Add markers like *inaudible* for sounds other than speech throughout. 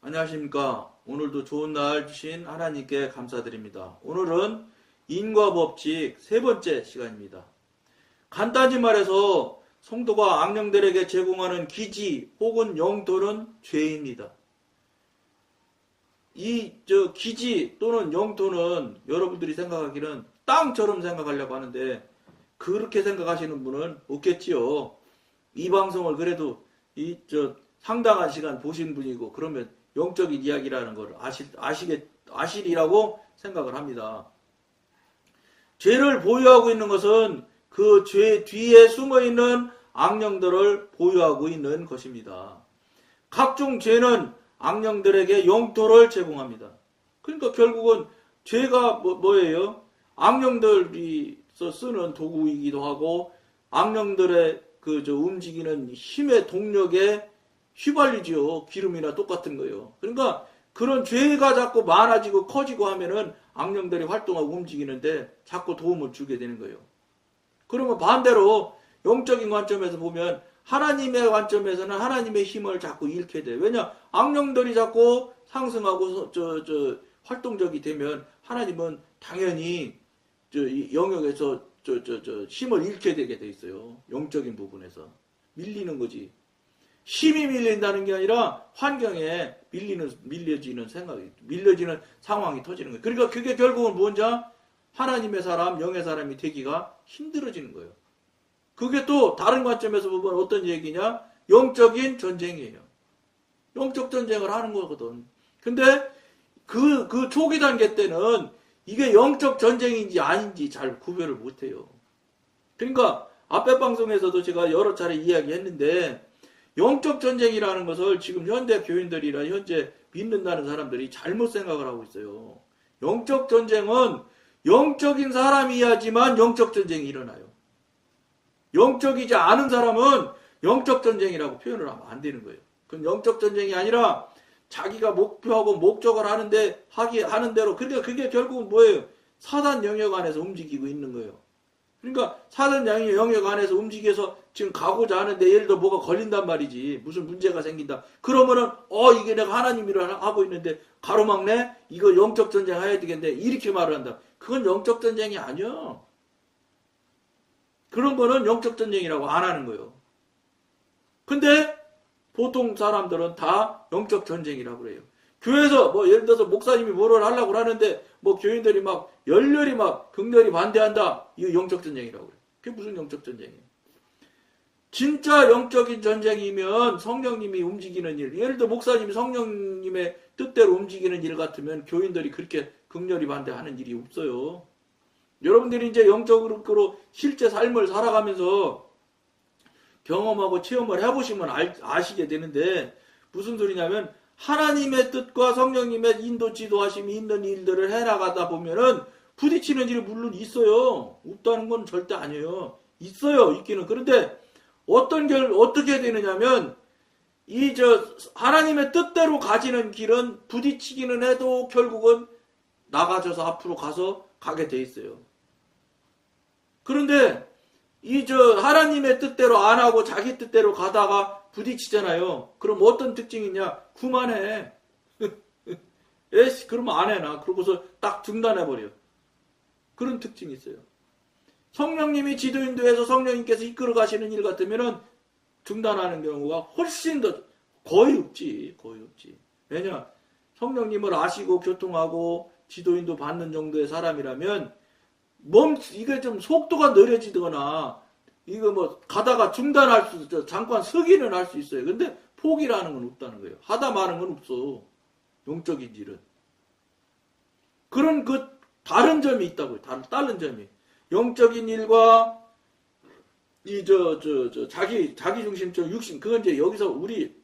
안녕하십니까. 오늘도 좋은 날 주신 하나님께 감사드립니다. 오늘은 인과 법칙 세 번째 시간입니다. 간단히 말해서 성도가 악령들에게 제공하는 기지 혹은 영토는 죄입니다. 이 저 기지 또는 영토는 여러분들이 생각하기는 땅처럼 생각하려고 하는데 그렇게 생각하시는 분은 없겠지요. 이 방송을 그래도 이 저 상당한 시간 보신 분이고 그러면 영적인 이야기라는 걸 아시, 아시겠, 아시리라고 생각을 합니다. 죄를 보유하고 있는 것은 그 죄 뒤에 숨어 있는 악령들을 보유하고 있는 것입니다. 각종 죄는 악령들에게 영토를 제공합니다. 그러니까 결국은 죄가 뭐, 뭐예요? 악령들이 써 쓰는 도구이기도 하고 악령들의 그 저 움직이는 힘의 동력에 휘발리지요. 기름이나 똑같은 거예요. 그러니까 그런 죄가 자꾸 많아지고 커지고 하면은 악령들이 활동하고 움직이는데 자꾸 도움을 주게 되는 거예요. 그러면 반대로 영적인 관점에서 보면 하나님의 관점에서는 하나님의 힘을 자꾸 잃게 돼. 왜냐? 악령들이 자꾸 상승하고 저, 저, 활동적이 되면 하나님은 당연히 저, 이 영역에서 저, 저, 저, 힘을 잃게 되게 돼 있어요. 영적인 부분에서. 밀리는 거지. 힘이 밀린다는 게 아니라 환경에 밀리는, 밀려지는 생각이, 밀려지는 상황이 터지는 거예요. 그러니까 그게 결국은 뭔지 하나님의 사람, 영의 사람이 되기가 힘들어지는 거예요. 그게 또 다른 관점에서 보면 어떤 얘기냐? 영적인 전쟁이에요. 영적 전쟁을 하는 거거든. 근데 그, 그 초기 단계 때는 이게 영적 전쟁인지 아닌지 잘 구별을 못 해요. 그러니까 앞에 방송에서도 제가 여러 차례 이야기했는데 영적 전쟁이라는 것을 지금 현대 교인들이나 현재 믿는다는 사람들이 잘못 생각을 하고 있어요. 영적 전쟁은 영적인 사람이야지만 영적 전쟁이 일어나요. 영적이지 않은 사람은 영적 전쟁이라고 표현을 하면 안 되는 거예요. 그건 영적 전쟁이 아니라 자기가 목표하고 목적을 하는데 하기 하는 대로 그러니까 그게 결국은 뭐예요? 사단 영역 안에서 움직이고 있는 거예요. 그러니까 사단 영역 영역 안에서 움직여서 지금 가고자 하는데 예를 들어 뭐가 걸린단 말이지 무슨 문제가 생긴다. 그러면은 어 이게 내가 하나님 일을 하고 있는데 가로막네 이거 영적 전쟁 해야 되겠네 이렇게 말을 한다. 그건 영적 전쟁이 아니야. 그런 거는 영적 전쟁이라고 안 하는 거예요. 근데 보통 사람들은 다 영적 전쟁이라고 그래요. 교회에서 뭐 예를 들어서 목사님이 뭐를 하려고 하는데 뭐 교인들이 막 열렬히 막 극렬히 반대한다. 이거 영적 전쟁이라고 그래요. 그게 무슨 영적 전쟁이에요? 진짜 영적인 전쟁이면 성령님이 움직이는 일, 예를 들어 목사님이 성령님의 뜻대로 움직이는 일 같으면 교인들이 그렇게 극렬히 반대하는 일이 없어요. 여러분들이 이제 영적으로 실제 삶을 살아가면서 경험하고 체험을 해보시면 알, 아시게 되는데 무슨 소리냐면 하나님의 뜻과 성령님의 인도 지도하심이 있는 일들을 해나가다 보면은 부딪히는 일이 물론 있어요. 없다는 건 절대 아니에요. 있어요. 있기는. 그런데 어떤 결, 어떻게 되느냐면 이 저 하나님의 뜻대로 가지는 길은 부딪히기는 해도 결국은 나가져서 앞으로 가서 가게 돼 있어요. 그런데 이 저 하나님의 뜻대로 안 하고 자기 뜻대로 가다가 부딪히잖아요. 그럼 어떤 특징이 있냐? 그만해. *laughs* 에씨, 그러면 안 해, 나. 그러고서 딱 중단해버려. 그런 특징이 있어요. 성령님이 지도인도해서 성령님께서 이끌어 가시는 일 같으면은 중단하는 경우가 훨씬 더 거의 없지. 거의 없지. 왜냐? 성령님을 아시고 교통하고 지도인도 받는 정도의 사람이라면 멈, 이게 좀 속도가 느려지거나 이거 뭐 가다가 중단할 수 있어. 잠깐 서기는 할 수 있어요. 근데 포기라는 건 없다는 거예요. 하다 마는 건 없어. 영적인 일은. 그런 그 다른 점이 있다고요. 다른, 다른 점이. 영적인 일과 이 저 저 저 자기 자기 중심적 육신 그건 이제 여기서 우리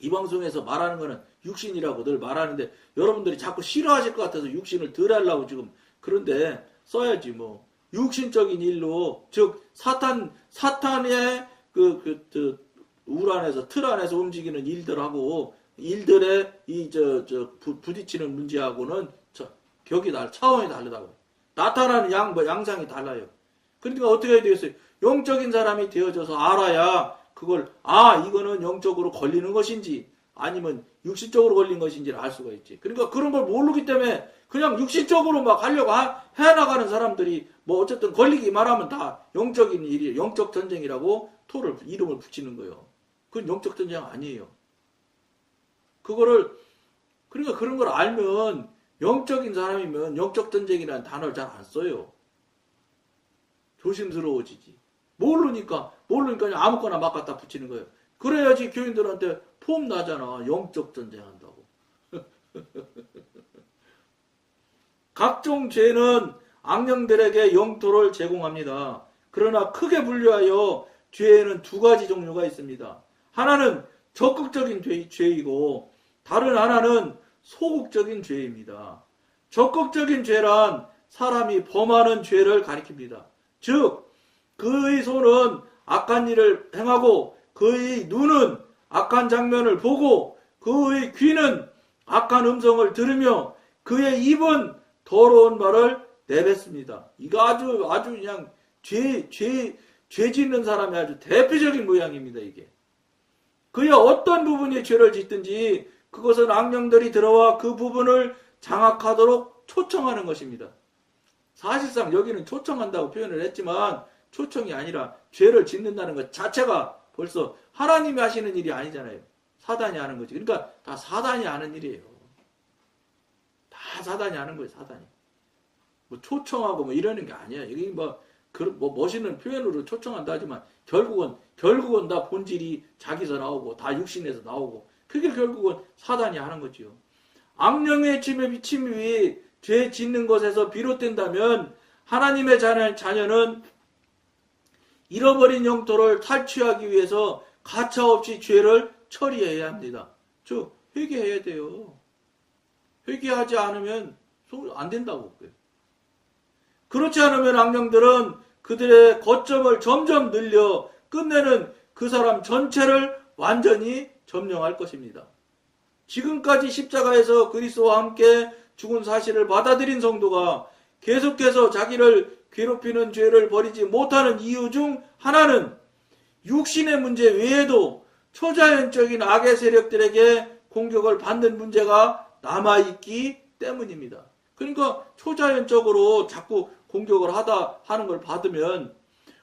이 방송에서 말하는 거는 육신이라고 늘 말하는데 여러분들이 자꾸 싫어하실 것 같아서 육신을 덜 하려고 지금 그런데 써야지 뭐 육신적인 일로 즉 사탄 사탄의 그그 울 안에서 틀 안에서 움직이는 일들하고 일들의 이저저 부딪히는 문제하고는 저 격이 달 차원이 다르다고 나타나는 양 뭐 양상이 달라요. 그러니까 어떻게 해야 되겠어요? 영적인 사람이 되어져서 알아야 그걸 아 이거는 영적으로 걸리는 것인지 아니면 육신적으로 걸린 것인지를 알 수가 있지. 그러니까 그런 걸 모르기 때문에 그냥 육신적으로 막 하려고 하- 해나가는 사람들이 뭐 어쨌든 걸리기만 하면 다 영적인 일이 영적 전쟁이라고 토를 이름을 붙이는 거예요. 그건 영적 전쟁 아니에요. 그거를 그러니까 그런 걸 알면 영적인 사람이면 영적 전쟁이라는 단어를 잘 안 써요. 조심스러워지지. 모르니까 모르니까 아무거나 막 갖다 붙이는 거예요. 그래야지 교인들한테 폼 나잖아. 영적 전쟁한다고. *laughs* 각종 죄는 악령들에게 영토를 제공합니다. 그러나 크게 분류하여 죄에는 두 가지 종류가 있습니다. 하나는 적극적인 죄- 죄이고 다른 하나는 소극적인 죄입니다. 적극적인 죄란 사람이 범하는 죄를 가리킵니다. 즉, 그의 손은 악한 일을 행하고 그의 눈은 악한 장면을 보고 그의 귀는 악한 음성을 들으며 그의 입은 더러운 말을 내뱉습니다. 이거 아주 아주 그냥 죄, 죄, 죄 짓는 사람의 아주 대표적인 모양입니다, 이게. 그의 어떤 부분이 죄를 짓든지 그것은 악령들이 들어와 그 부분을 장악하도록 초청하는 것입니다. 사실상 여기는 초청한다고 표현을 했지만 초청이 아니라 죄를 짓는다는 것 자체가 벌써 하나님이 하시는 일이 아니잖아요. 사단이 하는 거지. 그러니까 다 사단이 하는 일이에요. 다 사단이 하는 거예요, 사단이. 뭐 초청하고 뭐 이러는 게 아니야. 여기 뭐, 그, 뭐 멋있는 표현으로 초청한다 하지만 결국은, 결국은 다 본질이 자기서 나오고 다 육신에서 나오고 그게 결국은 사단이 하는 거지요. 악령의 침에 침입이 죄 짓는 것에서 비롯된다면 하나님의 자녀, 자녀는 잃어버린 영토를 탈취하기 위해서 가차없이 죄를 처리해야 합니다. 즉 회개해야 돼요. 회개하지 않으면 소- 안 된다고. 그렇지 않으면 악령들은 그들의 거점을 점점 늘려 끝내는 그 사람 전체를 완전히 점령할 것입니다. 지금까지 십자가에서 그리스도와 함께 죽은 사실을 받아들인 성도가 계속해서 자기를 괴롭히는 죄를 버리지 못하는 이유 중 하나는 육신의 문제 외에도 초자연적인 악의 세력들에게 공격을 받는 문제가 남아있기 때문입니다. 그러니까 초자연적으로 자꾸 공격을 하다 하는 걸 받으면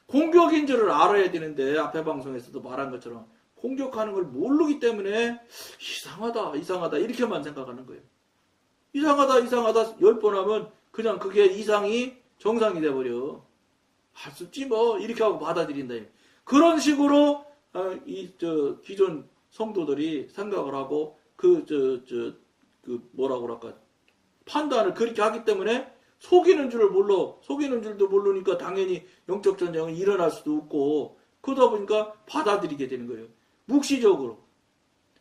공격인 줄을 알아야 되는데 앞에 방송에서도 말한 것처럼 공격하는 걸 모르기 때문에 이상하다 이상하다 이렇게만 생각하는 거예요. 이상하다 이상하다 열 번 하면 그냥 그게 이상이 정상이 돼버려. 할 수 없지 뭐 이렇게 하고 받아들인다. 그런 식으로 어, 이저 기존 성도들이 생각을 하고 그저저그 뭐라고 그럴까 판단을 그렇게 하기 때문에 속이는 줄을 몰라 속이는 줄도 모르니까 당연히 영적 전쟁은 일어날 수도 없고 그러다 보니까 받아들이게 되는 거예요. 묵시적으로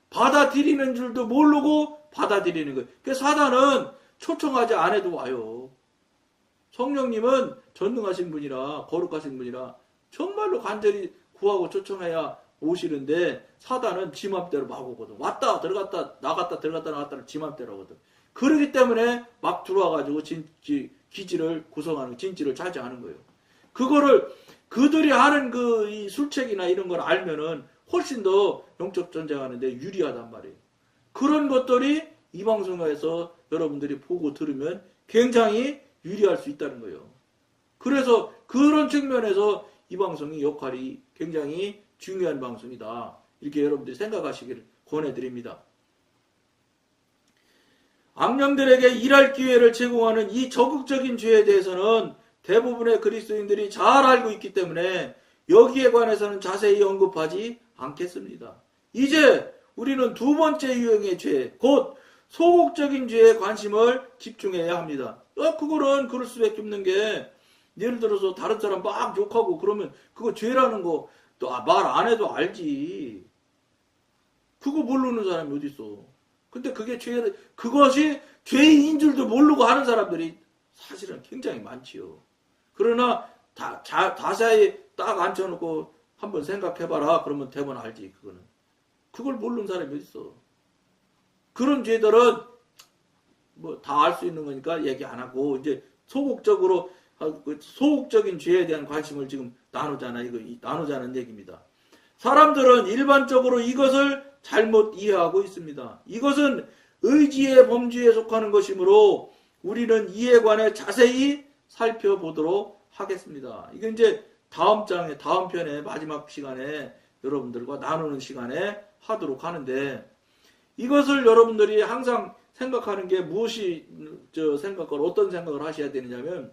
받아들이는 줄도 모르고 받아들이는 거예요. 그 사단은 초청하지 않아도 와요. 성령님은 전능하신 분이라 거룩하신 분이라 정말로 간절히 구하고 초청해야 오시는데 사단은 지 맘대로 막 오거든. 왔다 들어갔다 나갔다 들어갔다 나갔다를 지 맘대로 하거든. 그러기 때문에 막 들어와가지고 진지, 기지를 구성하는 진지를 차지하는 거예요. 그거를 그들이 하는 그 이 술책이나 이런 걸 알면은 훨씬 더 영적 전쟁하는데 유리하단 말이에요. 그런 것들이 이 방송에서 여러분들이 보고 들으면 굉장히 유리할 수 있다는 거예요. 그래서 그런 측면에서 이 방송이 역할이 굉장히 중요한 방송이다. 이렇게 여러분들이 생각하시기를 권해드립니다. 악령들에게 일할 기회를 제공하는 이 적극적인 죄에 대해서는 대부분의 그리스도인들이 잘 알고 있기 때문에 여기에 관해서는 자세히 언급하지 않겠습니다. 이제 우리는 두 번째 유형의 죄, 곧 소극적인 죄에 관심을 집중해야 합니다. 어, 그거는 그럴 수밖에 없는 게 예를 들어서 다른 사람 막 욕하고 그러면 그거 죄라는 거또말안 해도 알지. 그거 모르는 사람이 어디 있어? 근데 그게 죄 그것이 죄인 줄도 모르고 하는 사람들이 사실은 굉장히 많지요. 그러나 다, 자, 다사히 딱 앉혀놓고 한번 생각해봐라. 그러면 대번 알지 그거는. 그걸 모르는 사람이 어디 있어? 그런 죄들은 뭐 다 알 수 있는 거니까 얘기 안 하고 이제 소극적으로 어, 그 소극적인 죄에 대한 관심을 지금 나누잖아 이거 이- 나누자는 얘기입니다. 사람들은 일반적으로 이것을 잘못 이해하고 있습니다. 이것은 의지의 범주에 속하는 것이므로 우리는 이에 관해 자세히 살펴보도록 하겠습니다. 이게 이제 다음 장에 다음 편에 마지막 시간에 여러분들과 나누는 시간에 하도록 하는데 이것을 여러분들이 항상 생각하는 게 무엇이 저 생각을 어떤 생각을 하셔야 되느냐면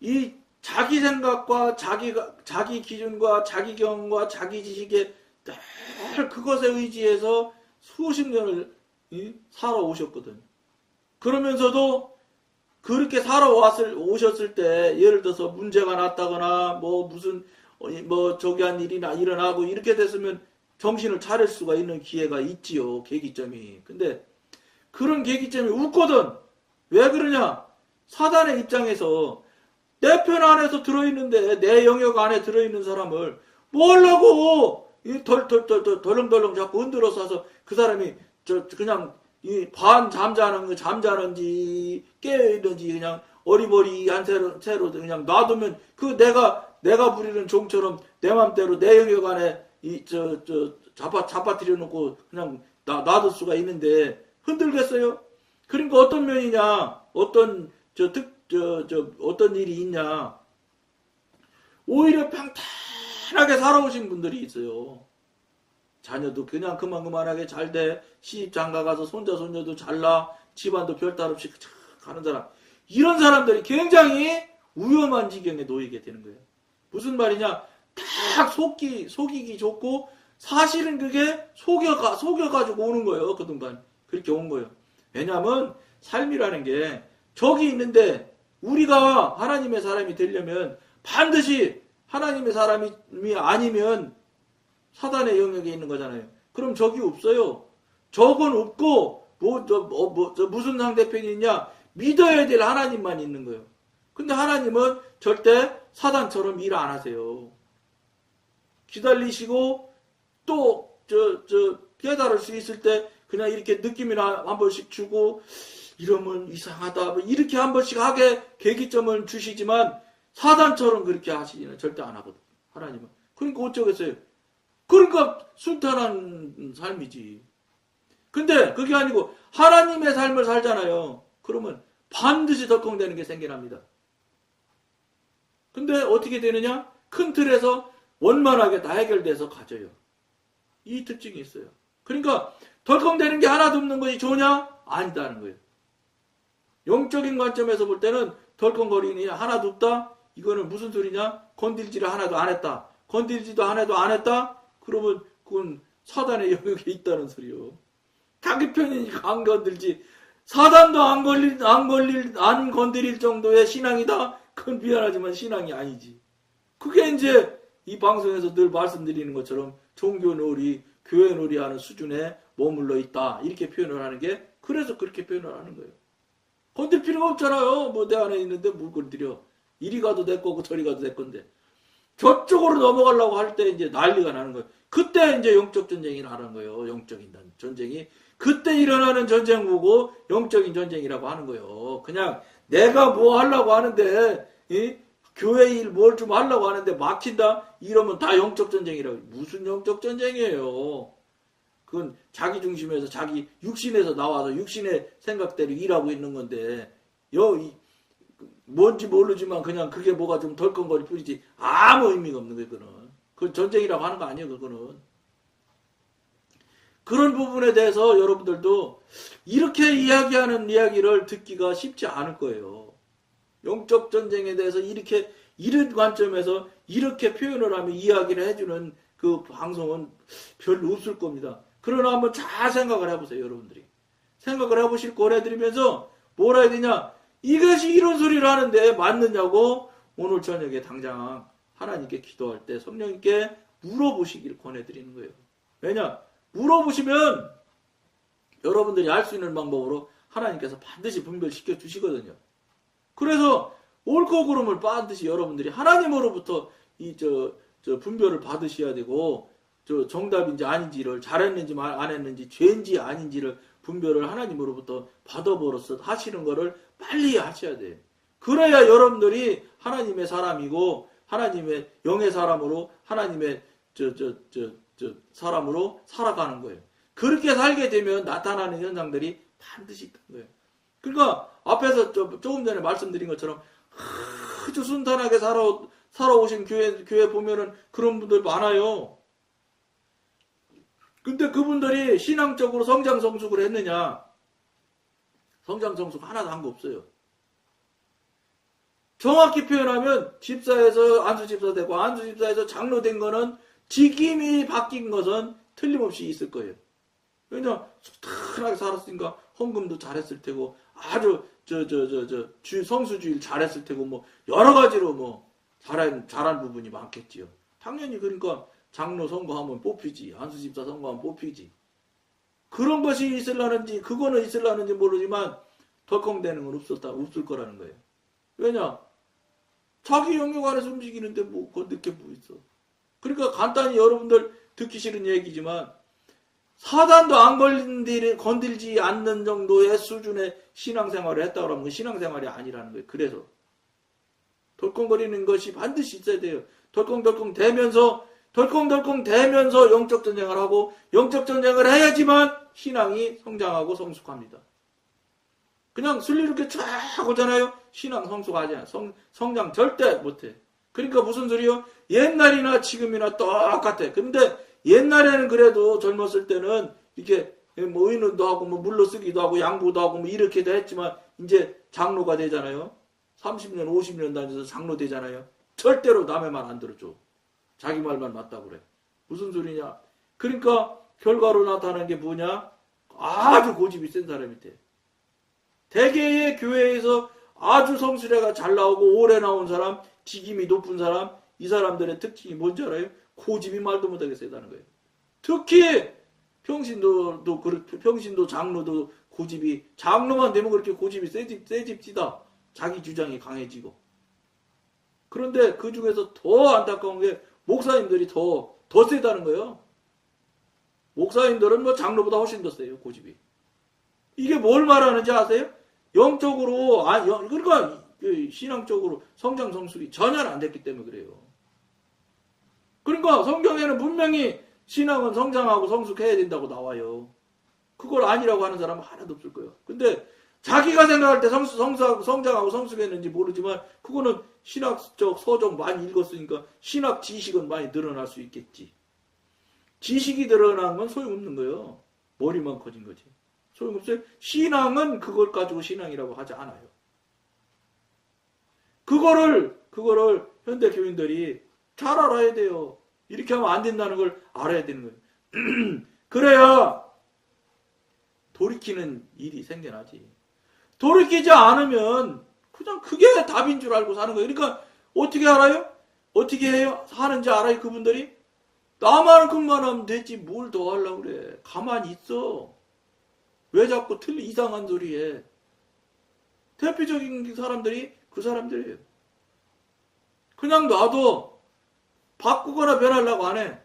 이 자기 생각과 자기 자기 기준과 자기 경험과 자기 지식에 늘 그것에 의지해서 수십 년을 이, 살아오셨거든. 그러면서도 그렇게 살아왔을 오셨을 때 예를 들어서 문제가 났다거나 뭐 무슨 어, 뭐 저기 한 일이나 일어나고 이렇게 됐으면 정신을 차릴 수가 있는 기회가 있지요 계기점이. 근데 그런 계기점이 웃거든. 왜 그러냐? 사단의 입장에서 내 편 안에서 들어있는데 내 영역 안에 들어있는 사람을 뭐하려고 덜덜덜덜 덜렁덜렁 자꾸 흔들어서 서그 사람이 저 그냥 이 반 잠자는 거 잠자는지 깨어 있는지 그냥 어리버리한 채로, 채로 그냥 놔두면 그 내가 내가 부리는 종처럼 내 맘대로 내 영역 안에 이 저 저 잡아 잡아뜨려 놓고 그냥 놔, 놔둘 수가 있는데 흔들겠어요? 그러니까 어떤 면이냐 어떤 저 특 저 저 어떤 일이 있냐 오히려 평탄하게 살아오신 분들이 있어요. 자녀도 그냥 그만 그만하게 잘 돼. 시집 장가 가서 손자 손녀도 잘나. 집안도 별따 없이 착 가는 사람. 이런 사람들이 굉장히 위험한 지경에 놓이게 되는 거예요. 무슨 말이냐? 딱 속기 속이기 좋고 사실은 그게 속여가 속여가지고 오는 거예요. 그동안 그렇게 온 거예요. 왜냐하면 삶이라는 게 저기 있는데 우리가 하나님의 사람이 되려면 반드시 하나님의 사람이 아니면 사단의 영역에 있는 거잖아요. 그럼 적이 없어요. 적은 없고 뭐, 저, 뭐, 뭐, 저 무슨 상대편이 있냐? 믿어야 될 하나님만 있는 거예요. 근데 하나님은 절대 사단처럼 일 안 하세요. 기다리시고 또 저 저 깨달을 수 있을 때 그냥 이렇게 느낌이나 한 번씩 주고 이러면 이상하다. 뭐 이렇게 한 번씩 하게 계기점을 주시지만 사단처럼 그렇게 하시지는 절대 안 하거든. 하나님은. 그러니까 어쩌겠어요? 그러니까 순탄한 삶이지. 근데 그게 아니고 하나님의 삶을 살잖아요. 그러면 반드시 덜컹대는 게 생겨납니다. 근데 어떻게 되느냐? 큰 틀에서 원만하게 다 해결돼서 가져요 이 특징이 있어요 그러니까 덜컹대는 게 하나도 없는 것이 좋냐 아니다는 거예요 영적인 관점에서 볼 때는 덜컹거리는 게 하나도 없다? 이거는 무슨 소리냐? 건들지를 하나도 안 했다. 건들지도 하나도 안 했다? 그러면 그건 사단의 영역에 있다는 소리요. 자기 편이니까 안 건들지. 사단도 안 걸릴, 안 걸릴, 안 건드릴 정도의 신앙이다? 그건 미안하지만 신앙이 아니지. 그게 이제 이 방송에서 늘 말씀드리는 것처럼 종교 놀이, 교회 놀이 하는 수준에 머물러 있다. 이렇게 표현을 하는 게 그래서 그렇게 표현을 하는 거예요. 건들 필요가 없잖아요. 뭐 내 안에 있는데 뭘 건드려. 이리 가도 내 거고 저리 가도 내 건데. 저쪽으로 넘어가려고 할 때 이제 난리가 나는 거예요. 그때 이제 영적 전쟁이 나는 거예요. 영적인 전쟁이. 그때 일어나는 전쟁 보고 영적인 전쟁이라고 하는 거예요. 그냥 내가 뭐 하려고 하는데, 이? 교회 일 뭘 좀 하려고 하는데 막힌다? 이러면 다 영적 전쟁이라고. 무슨 영적 전쟁이에요? 그건 자기 중심에서 자기 육신에서 나와서 육신의 생각대로 일하고 있는 건데 여 뭔지 모르지만 그냥 그게 뭐가 좀 덜컹거리 뿐이지 아무 의미가 없는 거예요 그거는 그 전쟁이라고 하는 거 아니에요 그거는 그런 부분에 대해서 여러분들도 이렇게 이야기하는 이야기를 듣기가 쉽지 않을 거예요 영적 전쟁에 대해서 이렇게 이런 관점에서 이렇게 표현을 하면 이야기를 해주는 그 방송은 별로 없을 겁니다 그러나 한번 잘 생각을 해보세요, 여러분들이. 생각을 해보실 권해드리면서 뭐라 해야 되냐? 이것이 이런 소리를 하는데 맞느냐고 오늘 저녁에 당장 하나님께 기도할 때 성령님께 물어보시길 권해드리는 거예요. 왜냐? 물어보시면 여러분들이 알 수 있는 방법으로 하나님께서 반드시 분별시켜 주시거든요. 그래서 옳고 그름을 반드시 여러분들이 하나님으로부터 이 저 저 분별을 받으셔야 되고 저 정답인지 아닌지를 잘했는지 안 했는지 죄인지 아닌지를 분별을 하나님으로부터 받아버렸어 하시는 거를 빨리 하셔야 돼. 그래야 여러분들이 하나님의 사람이고 하나님의 영의 사람으로 하나님의 저 저 저 저 사람으로 살아가는 거예요. 그렇게 살게 되면 나타나는 현상들이 반드시 있다는 거예요. 그러니까 앞에서 저- 조금 전에 말씀드린 것처럼 아주 순탄하게 살아 살아오신 교회 교회 보면은 그런 분들 많아요. 근데 그분들이 신앙적으로 성장 성숙을 했느냐? 성장 성숙 하나도 한 거 없어요. 정확히 표현하면 집사에서 안수 집사 되고 안수 집사에서 장로 된 거는 직임이 바뀐 것은 틀림없이 있을 거예요. 왜냐 순탄하게 살았으니까 헌금도 잘했을 테고 아주 저 저 저저 성수주의를 잘했을 테고 뭐 여러 가지로 뭐 잘한 잘한 부분이 많겠지요. 당연히 그러니까 장로 선거하면 뽑히지 안수 집사 선거하면 뽑히지. 그런 것이 있을라는지 그거는 있을라는지 모르지만 덜컹대는 건 없었다 없을 거라는 거예요. 왜냐 자기 영역 안에서 움직이는데 뭐 건들 게뭐 있어. 그러니까 간단히 여러분들 듣기 싫은 얘기지만 사단도 안 걸린디, 건들지 않는 정도의 수준의 신앙생활을 했다 그러면 그건 신앙생활이 아니라는 거예요. 그래서 덜컹거리는 것이 반드시 있어야 돼요. 덜컹덜컹 대면서 덜컹덜컹 대면서 영적 전쟁을 하고 영적 전쟁을 해야지만 신앙이 성장하고 성숙합니다. 그냥 순리 이렇게 쫙 오잖아요. 신앙 성숙하지 않아. 성, 성장 절대 못해. 그러니까 무슨 소리요? 옛날이나 지금이나 똑같아. 근데 옛날에는 그래도 젊었을 때는 이렇게 뭐 의논도 하고 뭐 물로 쓰기도 하고 양보도 하고 뭐 이렇게도 했지만 이제 장로가 되잖아요. 30년, 50년 다녀서 장로 되잖아요. 절대로 남의 말 안 들어줘. 자기 말만 맞다고 그래. 무슨 소리냐? 그러니까 결과로 나타나는 게 뭐냐? 아주 고집이 센 사람이 돼. 대개의 교회에서 아주 성수례가 잘 나오고 오래 나온 사람, 직임이 높은 사람, 이 사람들의 특징이 뭔지 알아요? 고집이 말도 못하게 세다는 거예요. 특히 평신도도 그렇 평신도 장로도 고집이 장로만 되면 그렇게 고집이 세집 세집지다. 자기 주장이 강해지고. 그런데 그 중에서 더 안타까운 게 목사님들이 더 더 세다는 거예요. 목사님들은 뭐 장로보다 훨씬 더 세요 고집이. 이게 뭘 말하는지 아세요? 영적으로 아 영, 그러니까 그 신앙적으로 성장 성숙이 전혀 안 됐기 때문에 그래요. 그러니까 성경에는 분명히 신앙은 성장하고 성숙해야 된다고 나와요. 그걸 아니라고 하는 사람은 하나도 없을 거예요. 근데 자기가 생각할 때 성수, 성수하고 성장하고 성숙했는지 모르지만 그거는 신학적 서적 많이 읽었으니까 신학 지식은 많이 늘어날 수 있겠지. 지식이 늘어난 건 소용없는 거예요. 머리만 커진 거지. 소용없어요. 신앙은 그걸 가지고 신앙이라고 하지 않아요. 그거를 그거를 현대 교인들이 잘 알아야 돼요. 이렇게 하면 안 된다는 걸 알아야 되는 거예요. *clears throat* 그래야 돌이키는 일이 생겨나지. 돌이키지 않으면 그냥 그게 답인 줄 알고 사는 거예요. 그러니까 어떻게 알아요? 어떻게 해요? 하는지 알아요, 그분들이? 나만큼만 하면 되지 뭘 더 하려고 그래. 가만히 있어. 왜 자꾸 틀리 이상한 소리 해? 대표적인 사람들이 그 사람들이에요. 그냥 놔도 바꾸거나 변하려고 안 해.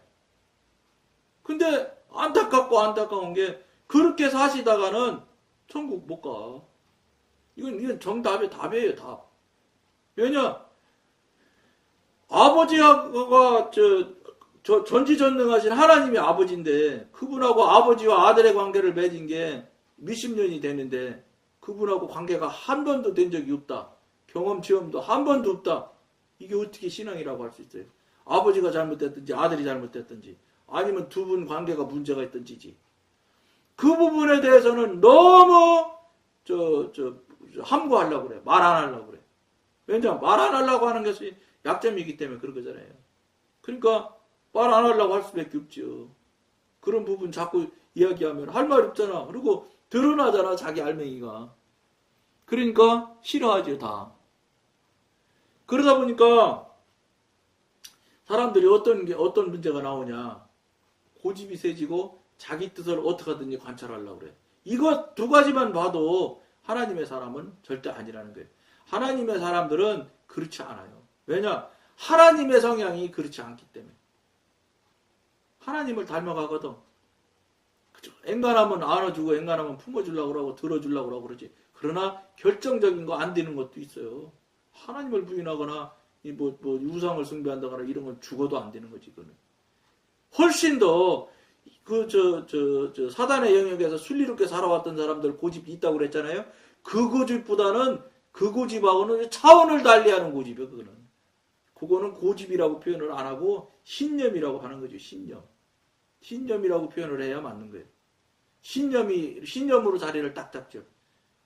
근데 안타깝고 안타까운 게 그렇게 사시다가는 천국 못 가. 이건 이건 정답의 답이에요, 답. 왜냐? 아버지가 저, 저 전지전능하신 하나님이 아버지인데 그분하고 아버지와 아들의 관계를 맺은 게 몇십 년이 되는데 그분하고 관계가 한 번도 된 적이 없다. 경험 체험도 한 번도 없다. 이게 어떻게 신앙이라고 할 수 있어요? 아버지가 잘못됐든지 아들이 잘못됐든지 아니면 두 분 관계가 문제가 있든지지. 그 부분에 대해서는 너무 저, 저, 함구하려고 그래. 말 안 하려고 그래. 왜냐면 말 안 하려고 하는 것이 약점이기 때문에 그런 거잖아요. 그러니까 말 안 하려고 할 수밖에 없죠. 그런 부분 자꾸 이야기하면 할 말 없잖아. 그리고 드러나잖아, 자기 알맹이가. 그러니까 싫어하죠, 다. 그러다 보니까 사람들이 어떤 게, 어떤 문제가 나오냐. 고집이 세지고 자기 뜻을 어떻게 하든지 관찰하려고 그래. 이거 두 가지만 봐도 하나님의 사람은 절대 아니라는 거예요. 하나님의 사람들은 그렇지 않아요. 왜냐? 하나님의 성향이 그렇지 않기 때문에. 하나님을 닮아가거든. 그죠? 엔간하면 안아주고 엔간하면 품어주려고 그러고 들어주려고 그러지. 그러나 결정적인 거 안 되는 것도 있어요. 하나님을 부인하거나 이 뭐, 뭐 우상을 숭배한다거나 이런 건 죽어도 안 되는 거지, 그거는. 훨씬 더 그 저 저 저 사단의 영역에서 순리롭게 살아왔던 사람들 고집이 있다고 그랬잖아요. 그 고집보다는 그 고집하고는 차원을 달리 하는 고집이요. 그거는 그거는 고집이라고 표현을 안 하고 신념이라고 하는 거죠. 신념. 신념이라고 표현을 해야 맞는 거예요. 신념이 신념으로 자리를 딱 잡죠.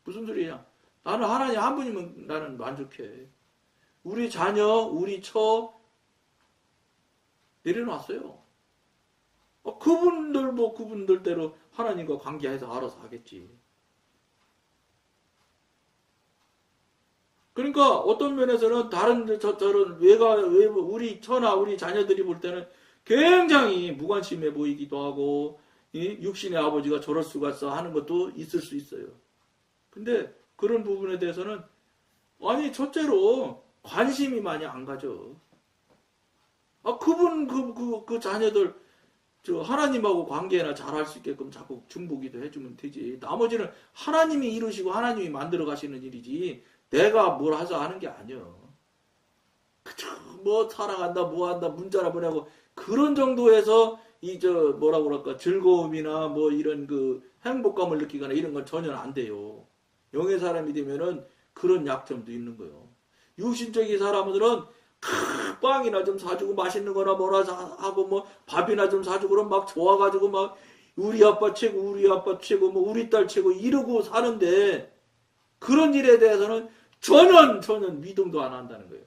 무슨 소리냐? 나는 하나님 한 분이면 나는 만족해. 우리 자녀, 우리 처 내려놨어요. 어, 그분들 뭐 그분들대로 하나님과 관계해서 알아서 하겠지. 그러니까 어떤 면에서는 다른 저, 저런 외가 외부 우리 처나 우리 자녀들이 볼 때는 굉장히 무관심해 보이기도 하고 이 육신의 아버지가 저럴 수가 있어 하는 것도 있을 수 있어요. 근데 그런 부분에 대해서는 아니 첫째로 관심이 많이 안 가죠. 아 그분 그 그 그 자녀들 저 하나님하고 관계나 잘할 수 있게끔 자꾸 중보기도 해주면 되지. 나머지는 하나님이 이루시고 하나님이 만들어 가시는 일이지. 내가 뭘 해서 하는 게 아니여. 그저 뭐 살아간다, 뭐 한다, 문자나 보내고 그런 정도에서 이 저 뭐라고 그럴까 즐거움이나 뭐 이런 그 행복감을 느끼거나 이런 건 전혀 안 돼요. 영의 사람이 되면은 그런 약점도 있는 거예요. 육신적인 사람들은 크, 빵이나 좀 사주고 맛있는 거나 뭐라 사- 하고 뭐 밥이나 좀 사주고 그럼 막 좋아가지고 막 우리 아빠 최고 우리 아빠 최고 뭐 우리 딸 최고 이러고 사는데 그런 일에 대해서는 전혀 전혀 미동도 안 한다는 거예요.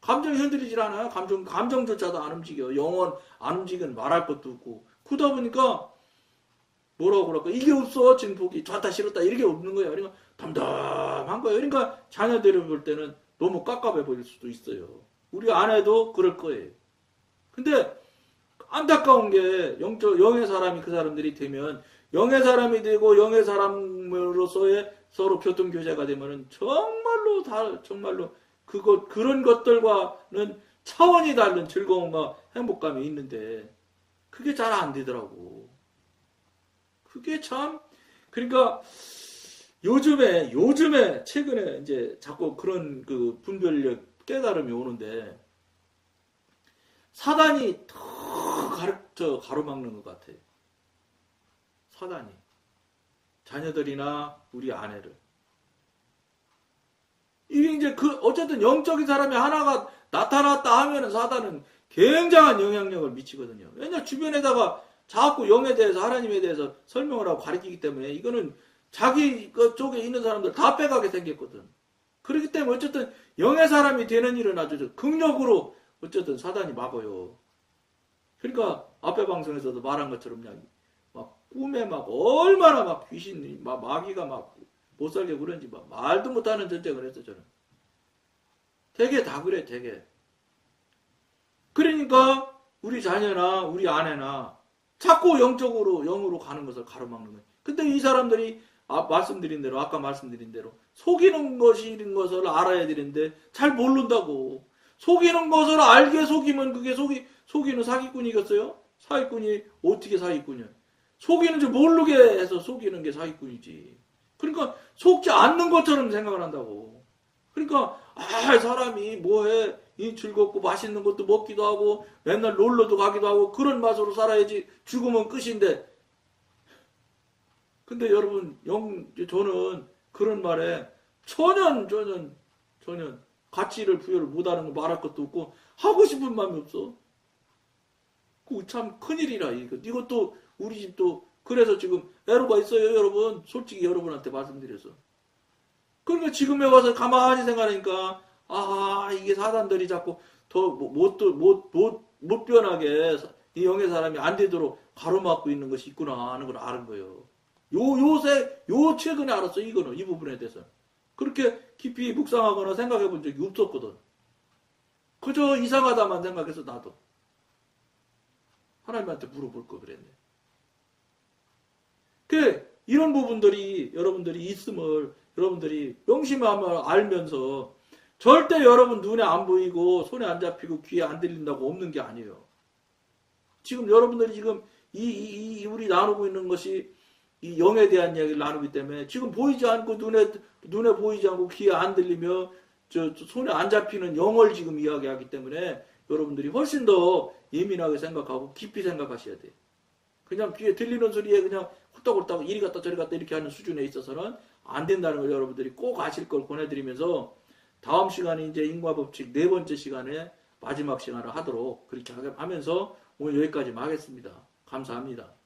감정이 흔들리질 않아요. 감정 감정조차도 안 움직여. 영혼 안 움직이는 말할 것도 없고 그러다 보니까 뭐라고 그럴까 이게 없어 진폭이 좋다 싫었다 이게 없는 거예요. 그러니까 담담한 거예요. 그러니까 자녀들을 볼 때는 너무 깝깝해 보일 수도 있어요. 우리 아내도 그럴 거예요. 근데 안타까운 게 영적 영의 사람이 그 사람들이 되면 영의 사람이 되고 영의 사람으로서의 서로 교통 교제가 되면은 정말로 다 정말로 그것 그런 것들과는 차원이 다른 즐거움과 행복감이 있는데 그게 잘 안 되더라고. 그게 참 그러니까 요즘에 요즘에 최근에 이제 자꾸 그런 그 분별력 깨달음이 오는데 사단이 더 가르쳐 가로막는 것 같아. 사단이 자녀들이나 우리 아내를 이게 이제 그 어쨌든 영적인 사람이 하나가 나타났다 하면은 사단은 굉장한 영향력을 미치거든요. 왜냐 주변에다가 자꾸 영에 대해서 하나님에 대해서 설명을 하고 가르치기 때문에 이거는 자기 그 쪽에 있는 사람들 다 빼가게 생겼거든. 그렇기 때문에 어쨌든 영의 사람이 되는 일은 아주 극력으로 어쨌든 사단이 막아요. 그러니까 앞에 방송에서도 말한 것처럼 그냥 막 꿈에 막 얼마나 막 귀신이 막 마귀가 막 못 살게 그런지 막 말도 못하는 전쟁을 했어 저는. 되게 다 그래 되게. 그러니까 우리 자녀나 우리 아내나 자꾸 영적으로 영으로 가는 것을 가로막는 거예요. 근데 이 사람들이 아, 말씀드린 대로 아까 말씀드린 대로 속이는 것인 것을 알아야 되는데 잘 모른다고. 속이는 것을 알게 속이면 그게 속이 속이는 사기꾼이겠어요? 사기꾼이 어떻게 사기꾼이야? 속이는 줄 모르게 해서 속이는 게 사기꾼이지. 그러니까 속지 않는 것처럼 생각을 한다고. 그러니까 아 사람이 뭐해 이 즐겁고 맛있는 것도 먹기도 하고 맨날 놀러도 가기도 하고 그런 맛으로 살아야지 죽으면 끝인데 근데 여러분 영 저는 그런 말에 전혀 전혀 전혀 가치를 부여를 못하는 거 말할 것도 없고 하고 싶은 마음이 없어. 그 참 큰일이라 이거 이것도 우리 집도 그래서 지금 애로가 있어요 여러분 솔직히 여러분한테 말씀드려서 그러니까 지금에 와서 가만히 생각하니까 아 이게 사단들이 자꾸 더못못못 못 변하게 이 영의 사람이 안 되도록 가로막고 있는 것이 있구나 하는 걸 아는 거예요. 요 요새 요 최근에 알았어 이거는 이 부분에 대해서 그렇게 깊이 묵상하거나 생각해 본 적이 없었거든. 그저 이상하다만 생각해서 나도 하나님한테 물어볼 거 그랬네. 그 이런 부분들이 여러분들이 있음을 여러분들이 명심하며 알면서 절대 여러분 눈에 안 보이고 손에 안 잡히고 귀에 안 들린다고 없는 게 아니에요. 지금 여러분들이 지금 이, 이, 이 우리 나누고 있는 것이 이 영에 대한 이야기를 나누기 때문에 지금 보이지 않고 눈에 눈에 보이지 않고 귀에 안 들리며 저, 저 손에 안 잡히는 영을 지금 이야기하기 때문에 여러분들이 훨씬 더 예민하게 생각하고 깊이 생각하셔야 돼요. 그냥 귀에 들리는 소리에 그냥 후딱후딱 이리 갔다 저리 갔다 이렇게 하는 수준에 있어서는 안 된다는 걸 여러분들이 꼭 아실 걸 권해드리면서 다음 시간에 이제 인과법칙 네 번째 시간에 마지막 시간을 하도록 그렇게 하면서 오늘 여기까지만 하겠습니다. 감사합니다.